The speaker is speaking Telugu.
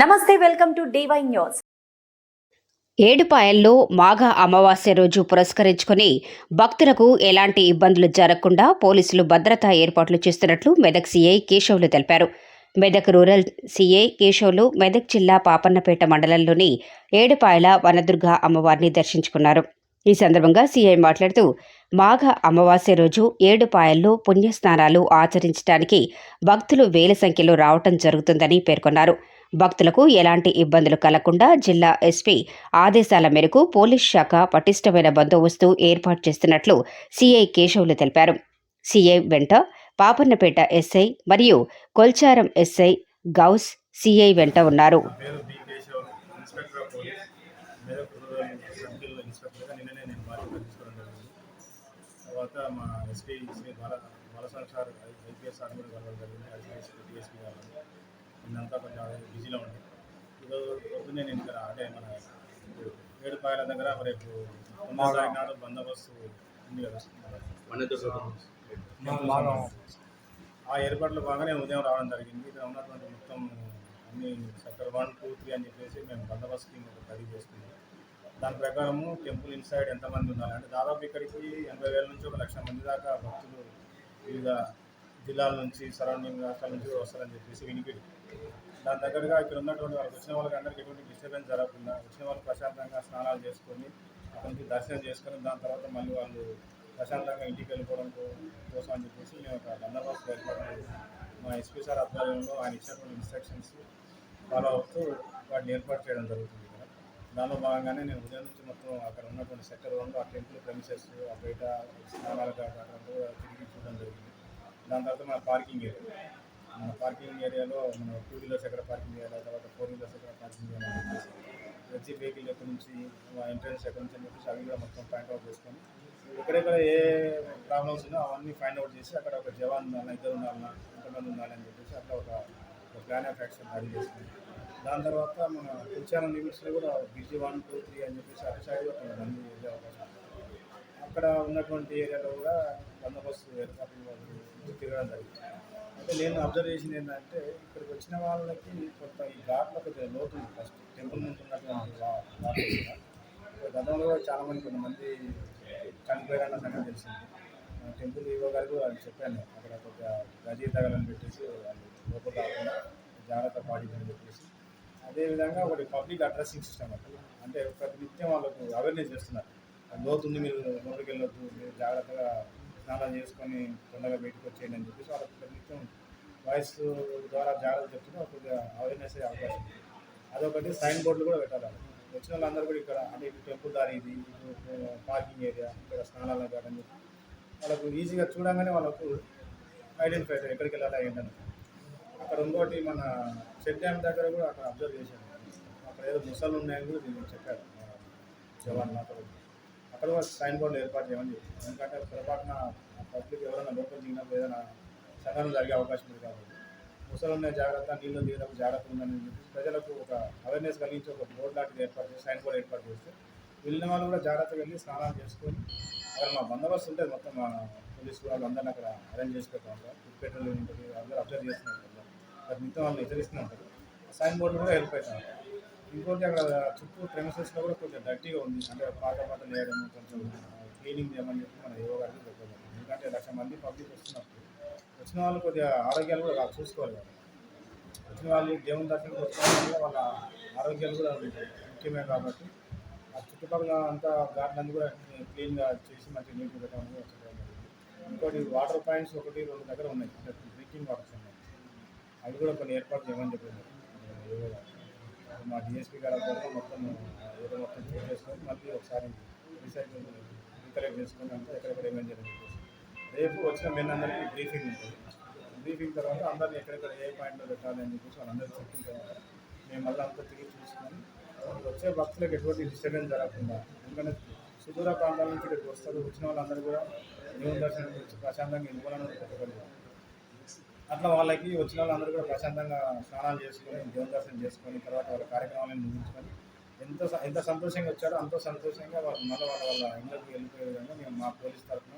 నమస్తే వెల్కమ్ టు డివై న్యూస్. ఏడుపాయల్లో మాఘ అమావాస్య రోజు పురస్కరించుకుని భక్తులకు ఎలాంటి ఇబ్బందులు జరగకుండా పోలీసులు భద్రతా ఏర్పాట్లు చేస్తున్నట్లు మెదక్ సీఐ కేశవులు తెలిపారు. మెదక్ రూరల్ సీఐ కేశవులు మెదక్ జిల్లా పాపన్నపేట మండలంలోని ఏడుపాయల వనదుర్గ అమ్మవారిని దర్శించుకున్నారు. ఈ సందర్భంగా సీఐ మాట్లాడుతూ మాఘ అమావాస్య రోజు ఏడుపాయల్లో పుణ్యస్నానాలు ఆచరించడానికి భక్తులు వేల సంఖ్యలో రావటం జరుగుతుందని పేర్కొన్నారు. భక్తులకు ఎలాంటి ఇబ్బందులు కలగకుండా జిల్లా ఎస్పీ ఆదేశాల మేరకు పోలీస్ శాఖ పటిష్టమైన బందోబస్తు ఏర్పాటు చేస్తున్నట్లు సీఐ కేశవులు తెలిపారు. సీఐ వెంట పాపన్నపేట ఎస్ఐ మరియు కొల్చారం ఎస్ఐ గౌస్ సీఐ వెంట ఉన్నారు. తర్వాత మా ఎస్పీ శ్రీ బాల బాలసార్ సార్ ఐపీఎస్ సార్ కూడా కలవడం జరిగింది. ఐపీఎస్ డిఎస్పీ గారు. నిన్నంతా కొంచెం బిజీలో ఉంది. ఈరోజు పొద్దున్నే నేను ఇక్కడ అంటే మన ఏడుపాయల దగ్గర రేపు తొమ్మిదో తారీఖు నాడు బందోబస్తు ఉంది కదా. ఆ ఏర్పాట్లు బాగానే ఉదయం రావడం జరిగింది. ఇక్కడ ఉన్నటువంటి మొత్తం అన్ని సెక్టర్ వన్ టూ త్రీ అని చెప్పేసి మేము బందోబస్తు టీం ఒకటి రెడీ చేసుకున్నాం. దాని ప్రకారము టెంపుల్ ఇన్సైడ్ ఎంతమంది ఉన్నారు అంటే దాదాపు ఇక్కడికి ఎనభై వేల నుంచి ఒక లక్ష మంది దాకా భక్తులు వివిధ జిల్లాల నుంచి సరౌండింగ్ రాష్ట్రాల నుంచి వస్తారని చెప్పేసి వినికిడి దాని దగ్గరగా ఇక్కడ ఉన్నటువంటి వాళ్ళకి వచ్చిన వాళ్ళకి అందరికీ ఎటువంటి డిస్టర్బెన్స్ జరగకుండా వచ్చిన వాళ్ళు ప్రశాంతంగా స్నానాలు చేసుకొని అతనికి నుంచి దర్శనం చేసుకొని దాని తర్వాత మళ్ళీ వాళ్ళు ప్రశాంతంగా ఇంటికి వెళ్ళిపోవడం కోసం అని చెప్పేసి మేము ఒక బందోబస్తు ఏర్పాటు మా ఎస్పీ సార్ ఆధ్వర్యంలో ఆయన ఇచ్చినటువంటి ఇన్స్ట్రక్షన్స్ ఫాలో అవుతూ వాటిని ఏర్పాటు చేయడం జరుగుతుంది ఇక్కడ. దానిలో భాగంగానే నేను ఉదయం నుంచి మొత్తం అక్కడ ఉన్నటువంటి సెక్టర్ వన్లో ఆ టెంపుల్ ప్రెమిసెస్ ఆ బయట స్నానాలు కాకుండా తిరిగి చూడడం జరిగింది. దాని తర్వాత మన పార్కింగ్ ఏరియా మన పార్కింగ్ ఏరియాలో మన టూ వీలర్స్ ఎక్కడ పార్కింగ్ చేయాలి తర్వాత ఫోర్ వీలర్స్ ఎక్కడ పార్కింగ్ చేయాలి అని ప్రతి వెహికల్ ఎక్కడి నుంచి ఎంట్రన్స్ ఎక్కడి నుంచి అని చెప్పేసి అవి కూడా మొత్తం ఫైండ్ అవుట్ చేసుకొని ఎక్కడెక్కడ ఏ ప్రాబ్లమ్స్ ఉన్నాయో అవన్నీ ఫైండ్ అవుట్ చేసి అక్కడ ఒక జవాన్ ఉండాలన్నా ఇద్దరు ఉండాలన్నా ఎంతమంది ఉండాలని చెప్పేసి అట్లా ఒక ప్లాన్ ఆఫ్ యాక్షన్ రెడీ చేసుకుంది దాని తర్వాత మన ఉచ్చారణ లిమిట్స్లో కూడా బీజీ వన్ టూ త్రీ అని చెప్పేసి అటు సైడ్ కూడా కొంతమంది వెళ్ళే అవకాశం ఉంది. అక్కడ ఉన్నటువంటి ఏరియాలో కూడా బందోబస్తు వాళ్ళు తిరగడం జరిగింది. అంటే నేను అబ్జర్వ్ చేసింది ఏంటంటే ఇక్కడికి వచ్చిన వాళ్ళకి కొంత ఈ ఘాట్లో కొద్దిగా లోతు ఉంది ఫస్ట్ టెంపుల్ నుంచి ఉన్నటువంటి గతంలో చాలా మంది. కొంతమంది చనిపోయారన్న సంగతి తెలిసింది. టెంపుల్ ఈవో గారు కూడా అది చెప్పాను అక్కడ ఒక గజీ తగలని పెట్టేసి వాళ్ళు లోపల కాకుండా జాగ్రత్త పాటించని చెప్పేసి. అదేవిధంగా ఒకటి పబ్లిక్ అడ్రస్సింగ్ సిస్టమ్ అక్కడ. అంటే ప్రతి నిత్యం వాళ్ళకు అవేర్నెస్ చేస్తున్నారు. లోతుంది మీరు లోపలికి వెళ్ళొద్దు మీరు జాగ్రత్తగా స్నానం చేసుకొని తొందరగా బయటకు వచ్చేయండి అని చెప్పేసి వాళ్ళకి ప్రభుత్వం వాయిస్ ద్వారా జాగ్రత్త చెప్తున్నా కొద్దిగా అవేర్నెస్ అయ్యే అవకాశం ఉంది. అదొకటి సైన్ బోర్డులు కూడా పెట్టాలి వచ్చిన వాళ్ళందరూ కూడా ఇక్కడ అంటే ఇప్పుడు టెంపుల్ దారి ఇది పార్కింగ్ ఏరియా ఇక్కడ స్నానాల గార్డెన్ అని చెప్పి వాళ్ళకు ఈజీగా చూడంగానే వాళ్ళకు ఐడెంటిఫై అవుతారు ఎక్కడికి వెళ్ళాలా ఏంటని. అక్కడ ఇంకోటి మన చెక్ డ్యామ్ దగ్గర కూడా అక్కడ అబ్జర్వ్ చేశాను అక్కడ ఏదో ముసలు ఉన్నాయని కూడా నేను చెప్పారు జవాన్ మాత్రం. అక్కడ కూడా సైన్ బోర్డులు ఏర్పాటు చేయమని చెప్పి ఎందుకంటే పొరపాటున పబ్లిక్ ఎవరైనా లోపల దిగినప్పుడు ఏదైనా సంఘటన జరిగే అవకాశం ఉంది కాబట్టి. ముసలి ఉన్న జాగ్రత్త నీళ్ళు దిగినప్పుడు జాగ్రత్త ఉందని చెప్పి ప్రజలకు ఒక అవేర్నెస్ కలిగించి ఒక బోర్డు లాంటిది ఏర్పాటు చేసి సైన్ బోర్డు ఏర్పాటు చేస్తే వెళ్ళిన వాళ్ళు కూడా జాగ్రత్తగా వెళ్ళి స్నానాలు చేసుకొని అక్కడ మా బందోబస్తు ఉంటుంది మొత్తం మా పోలీసు వాళ్ళు అందరిని అక్కడ అరేంజ్ చేసి పెడతాం ఫుడ్ పెట్రోల్ ఉంటుంది అందరూ అబ్జర్వ్ చేస్తున్నారు మిగతా వాళ్ళని హెచ్చరిస్తున్నారు సైన్ బోర్డు కూడా హెల్ప్ అవుతాం. ఇంకోటి అక్కడ చుట్టూ ప్రెమిసెస్లో కూడా కొంచెం గట్టిగా ఉంది. అంటే పాత పాత లేయడం కొంచెం క్లీనింగ్ చేయమని చెప్పి మన యోగాకి గారికి ఎందుకంటే లక్ష మంది పబ్లిక్ వస్తున్నప్పుడు వచ్చిన వాళ్ళు కొద్దిగా ఆరోగ్యాలు కూడా చూసుకోవాలి కదా. వచ్చిన వాళ్ళు దేవుని దర్శనం వచ్చిన వాళ్ళ ఆరోగ్యాలు కూడా ముఖ్యమే కాబట్టి ఆ చుట్టుపక్కల అంతా గార్డెన్ అన్ని కూడా క్లీన్గా చేసి మంచి నీట్గా పెట్టడం కూడా ఇంకోటి వాటర్ పాయింట్స్ ఒకటి రెండు దగ్గర ఉన్నాయి. అంటే డ్రింకింగ్ వాటర్స్ ఉన్నాయి అవి కూడా కొన్ని ఏర్పాటు చేయమని చెప్పారు మా డిఎస్పీ గారు ఆధ్వర్యంలో మొత్తం ఏదో మొత్తం చెక్ చేసుకొని మళ్ళీ ఒకసారి రీసైకిల్ రీకలెక్ట్ చేసుకొని అంతా ఎక్కడెక్కడ ఏమేం చేయాలని రేపు వచ్చిన మెన్ అందరికీ బ్రీఫింగ్ ఉంటుంది. బ్రీఫింగ్ తర్వాత అందరినీ ఎక్కడెక్కడ ఏ పాయింట్లో పెట్టాలి అని చెప్పేసి వాళ్ళందరూ చెప్పిన తర్వాత మేము మళ్ళీ అంతా తిరిగి చూసుకొని వచ్చే భక్తులకు ఎటువంటి డిస్టర్బెన్స్ జరగకుండా ఎందుకంటే సుదూర ప్రాంతాల నుంచి ఇక్కడికి వస్తారు వచ్చిన వాళ్ళందరూ కూడా దేవుని దర్శనం ప్రశాంతంగా ఇవ్వాలని పెట్టగలిగారు అట్లా వాళ్ళకి వచ్చిన వాళ్ళందరూ కూడా ప్రశాంతంగా స్నానాలు చేసుకొని దేవుని దర్శనం చేసుకొని తర్వాత వాళ్ళ కార్యక్రమాలను ముగించుకొని ఎంత ఎంత సంతోషంగా వచ్చారో అంత సంతోషంగా వాళ్ళు మళ్ళీ వాళ్ళ వాళ్ళ ఇళ్ళకి వెళ్ళిపోయే విధంగా మేము మా పోలీస్ తరఫున